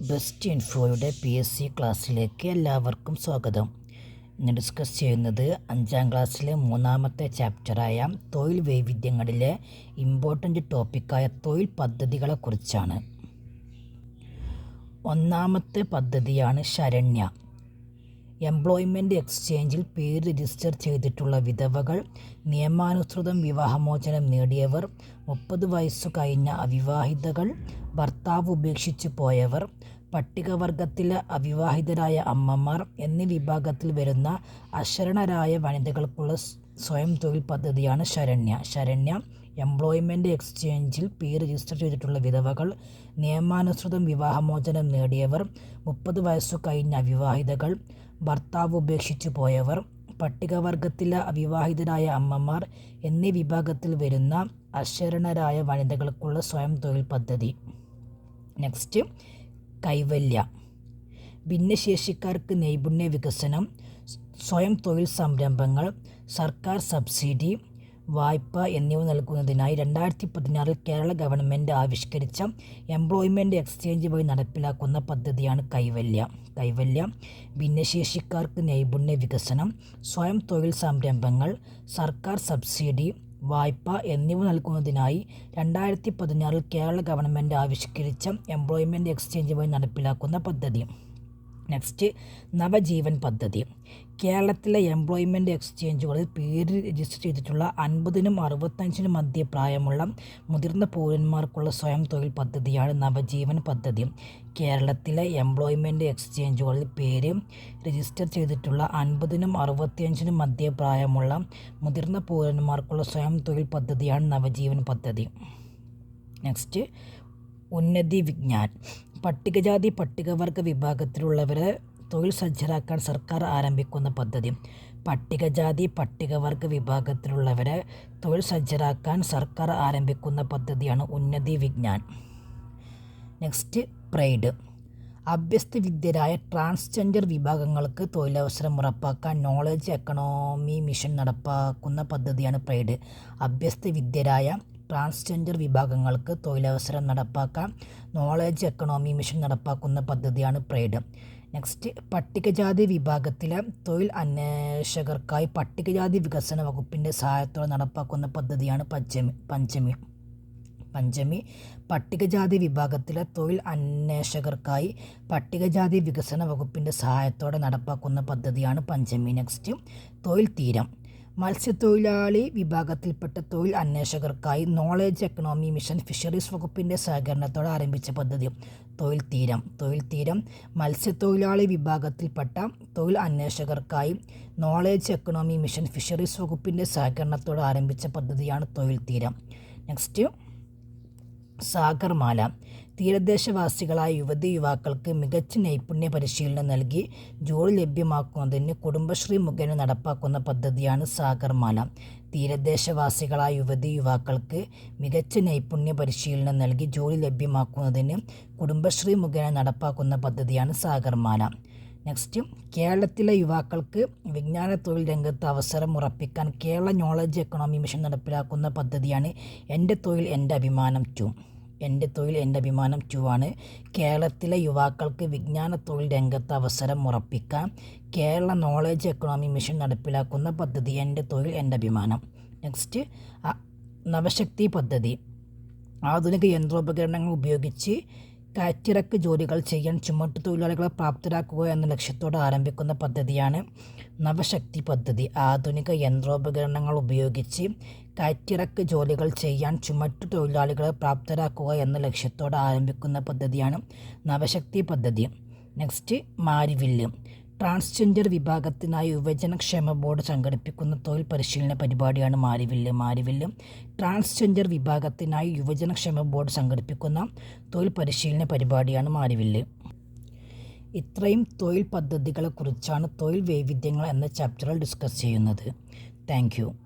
Best ഇൻഫോയുടെ P S C ക്ലാസ്സിലേക്ക് എല്ലാവർക്കും സ്വാഗതം. ഇന്ന് ഡിസ്കസ് ചെയ്യുന്നത് അഞ്ചാം ക്ലാസ്സിലെ മൂന്നാമത്തെ ചാപ്റ്ററായ തൊഴിൽ വൈവിധ്യങ്ങളിലെ ഇമ്പോർട്ടന്റ് ടോപ്പിക്കായ തൊഴിൽ പദ്ധതികളെക്കുറിച്ചാണ്. ഒന്നാമത്തെ പദ്ധതിയാണ് ശരണ്യ. എംപ്ലോയ്മെന്റ് എക്സ്ചേഞ്ചിൽ പേര് രജിസ്റ്റർ ചെയ്തിട്ടുള്ള വിധവകൾ നിയമാനുസൃതം വിവാഹമോചനം നേടിയവർ മുപ്പത് വയസ്സു കഴിഞ്ഞ അവിവാഹിതകൾ ഭർത്താവ് ഉപേക്ഷിച്ച് പോയവർ പട്ടികവർഗത്തിലെ അവിവാഹിതരായ അമ്മമാർ എന്നീ വിഭാഗത്തിൽ വരുന്ന അശരണരായ വനിതകൾക്കുള്ള സ്വയം തൊഴിൽ പദ്ധതിയാണ് ശരണ്യ. ശരണ്യ എംപ്ലോയ്മെന്റ് എക്സ്ചേഞ്ചിൽ പേര് രജിസ്റ്റർ ചെയ്തിട്ടുള്ള വിധവകൾ നിയമാനുസൃതം വിവാഹമോചനം നേടിയവർ മുപ്പത് വയസ്സു കഴിഞ്ഞ അവിവാഹിതകൾ ഭർത്താവ് ഉപേക്ഷിച്ചു പോയവർ പട്ടികവർഗത്തിലെ അവിവാഹിതരായ അമ്മമാർ എന്നീ വിഭാഗത്തിൽ വരുന്ന അശരണരായ വനിതകൾക്കുള്ള സ്വയം തൊഴിൽ പദ്ധതി. നെക്സ്റ്റ് കൈവല്യ. ഭിന്നശേഷിക്കാർക്ക് നൈപുണ്യ വികസനം സ്വയം തൊഴിൽ സംരംഭങ്ങൾ സർക്കാർ സബ്സിഡി വായ്പ എന്നിവ നൽകുന്നതിനായി രണ്ടായിരത്തി പതിനാറിൽ കേരള ഗവൺമെന്റ് ആവിഷ്കരിച്ച എംപ്ലോയ്മെന്റ് എക്സ്ചേഞ്ച് വഴി നടപ്പിലാക്കുന്ന പദ്ധതിയാണ് കൈവല്യ. കൈവല്യ ഭിന്നശേഷിക്കാർക്ക് നൈപുണ്യ വികസനം സ്വയം തൊഴിൽ സംരംഭങ്ങൾ സർക്കാർ സബ്സിഡി വായ്പ എന്നിവ നൽകുന്നതിനായി രണ്ടായിരത്തി പതിനാറിൽ കേരള ഗവൺമെന്റ് ആവിഷ്കരിച്ച എംപ്ലോയ്മെന്റ് എക്സ്ചേഞ്ച് വഴി നടപ്പിലാക്കുന്ന പദ്ധതി. നെക്സ്റ്റ് നവജീവൻ പദ്ധതി. കേരളത്തിലെ എംപ്ലോയ്മെന്റ് എക്സ്ചേഞ്ചുകളിൽ പേര് രജിസ്റ്റർ ചെയ്തിട്ടുള്ള അൻപതിനും അറുപത്തഞ്ചിനും മധ്യ പ്രായമുള്ള മുതിർന്ന പൗരന്മാർക്കുള്ള സ്വയം തൊഴിൽ പദ്ധതിയാണ് നവജീവൻ പദ്ധതി. കേരളത്തിലെ എംപ്ലോയ്മെന്റ് എക്സ്ചേഞ്ചുകളിൽ പേര് രജിസ്റ്റർ ചെയ്തിട്ടുള്ള അൻപതിനും അറുപത്തിയഞ്ചിനും മധ്യ പ്രായമുള്ള മുതിർന്ന പൗരന്മാർക്കുള്ള സ്വയം തൊഴിൽ പദ്ധതിയാണ് നവജീവൻ പദ്ധതി. നെക്സ്റ്റ് ഉന്നതി വിജ്ഞാൻ. പട്ടികജാതി പട്ടികവർഗ വിഭാഗത്തിലുള്ളവരെ തൊഴിൽ സജ്ജരാക്കാൻ സർക്കാർ ആരംഭിക്കുന്ന പദ്ധതി. പട്ടികജാതി പട്ടികവർഗ വിഭാഗത്തിലുള്ളവരെ തൊഴിൽ സജ്ജരാക്കാൻ സർക്കാർ ആരംഭിക്കുന്ന പദ്ധതിയാണ് ഉന്നതി വിജ്ഞാൻ. Next pride. അഭ്യസ്ത വിദ്യരായ ട്രാൻസ്ജെൻഡർ വിഭാഗങ്ങൾക്ക് തൊഴിലവസരം ഉറപ്പാക്കാൻ നോളജ് എക്കണോമി മിഷൻ നടപ്പാക്കുന്ന പദ്ധതിയാണ് പ്രൈഡ്. അഭ്യസ്ത വിദ്യരായ ട്രാൻസ്ജെൻഡർ വിഭാഗങ്ങൾക്ക് തൊഴിലവസരം നടപ്പാക്കാൻ നോളജ് എക്കണോമി മിഷൻ നടപ്പാക്കുന്ന പദ്ധതിയാണ് പ്രൈഡ് നെക്സ്റ്റ് പട്ടികജാതി വിഭാഗത്തിലെ തൊഴിൽ അന്വേഷകർക്കായി പട്ടികജാതി വികസന വകുപ്പിന്റെ സഹായത്തോടെ നടപ്പാക്കുന്ന പദ്ധതിയാണ് പഞ്ചമി പഞ്ചമി പഞ്ചമി. പട്ടികജാതി വിഭാഗത്തിലെ തൊഴിൽ അന്വേഷകർക്കായി പട്ടികജാതി വികസന വകുപ്പിന്റെ സഹായത്തോടെ നടപ്പാക്കുന്ന പദ്ധതിയാണ് പഞ്ചമി. നെക്സ്റ്റ് തൊഴിൽ തീരം. മത്സ്യത്തൊഴിലാളി വിഭാഗത്തിൽപ്പെട്ട തൊഴിൽ അന്വേഷകർക്കായി നോളേജ് എക്കണോമി മിഷൻ ഫിഷറീസ് വകുപ്പിന്റെ സഹകരണത്തോടെ ആരംഭിച്ച പദ്ധതി. തൊഴിൽ തീരം. തൊഴിൽ തീരം മത്സ്യത്തൊഴിലാളി വിഭാഗത്തിൽപ്പെട്ട തൊഴിൽ അന്വേഷകർക്കായി നോളേജ് എക്കണോമി മിഷൻ ഫിഷറീസ് വകുപ്പിന്റെ സഹകരണത്തോടെ ആരംഭിച്ച പദ്ധതിയാണ് തൊഴിൽ തീരം. നെക്സ്റ്റ് സാഗർമാല. തീരദേശവാസികളായ യുവതി യുവാക്കൾക്ക് മികച്ച നൈപുണ്യ പരിശീലനം നൽകി ജോലി ലഭ്യമാക്കുന്നതിന് കുടുംബശ്രീ മുഖേന നടപ്പാക്കുന്ന പദ്ധതിയാണ് സാഗർമാല. തീരദേശവാസികളായ യുവതി യുവാക്കൾക്ക് മികച്ച നൈപുണ്യ പരിശീലനം നൽകി ജോലി ലഭ്യമാക്കുന്നതിന് കുടുംബശ്രീ മുഖേന നടപ്പാക്കുന്ന പദ്ധതിയാണ് സാഗർമാല. നെക്സ്റ്റ് കേരളത്തിലെ യുവാക്കൾക്ക് വിജ്ഞാന തൊഴിൽ രംഗത്ത് അവസരം ഉറപ്പിക്കാൻ കേരള നോളജ് എക്കണോമി മിഷൻ നടപ്പിലാക്കുന്ന പദ്ധതിയാണ് എന്റെ തൊഴിൽ എന്റെ അഭിമാനം ടു എന്റെ തൊഴിൽ എന്റെ അഭിമാനം ടു ആണ് കേരളത്തിലെ യുവാക്കൾക്ക് വിജ്ഞാന തൊഴിൽ രംഗത്ത് അവസരം ഉറപ്പിക്കാൻ കേരള നോളജ് എക്കണോമി മിഷൻ നടപ്പിലാക്കുന്ന പദ്ധതി എന്റെ തൊഴിൽ എന്റെ അഭിമാനം നെക്സ്റ്റ് നവശക്തി പദ്ധതി. ആധുനിക യന്ത്രോപകരണങ്ങൾ ഉപയോഗിച്ച് കയറ്റിറക്ക് ജോലികൾ ചെയ്യാൻ ചുമട്ട് തൊഴിലാളികളെ പ്രാപ്തരാക്കുക എന്ന ലക്ഷ്യത്തോടെ ആരംഭിക്കുന്ന പദ്ധതിയാണ് നവശക്തി പദ്ധതി. ആധുനിക യന്ത്രോപകരണങ്ങൾ ഉപയോഗിച്ച് കയറ്റിറക്ക് ജോലികൾ ചെയ്യാൻ ചുമട്ടു തൊഴിലാളികളെ പ്രാപ്തരാക്കുക എന്ന ലക്ഷ്യത്തോടെ ആരംഭിക്കുന്ന പദ്ധതിയാണ് നവശക്തി പദ്ധതി. നെക്സ്റ്റ് മാരിവില്ല്. ട്രാൻസ്ജെൻഡർ വിഭാഗത്തിനായി യുവജനക്ഷേമ ബോർഡ് സംഘടിപ്പിക്കുന്ന തൊഴിൽ പരിശീലന പരിപാടിയാണ് മാരിവില്ല്. മാരിവില്ല് ട്രാൻസ്ജെൻഡർ വിഭാഗത്തിനായി യുവജനക്ഷേമ ബോർഡ് സംഘടിപ്പിക്കുന്ന തൊഴിൽ പരിശീലന പരിപാടിയാണ് മാരിവില്ല്. ഇത്രയും തൊഴിൽ പദ്ധതികളെക്കുറിച്ചാണ് തൊഴിൽ വൈവിധ്യങ്ങൾ എന്ന ചാപ്റ്ററിൽ ഡിസ്കസ് ചെയ്യുന്നത്. താങ്ക്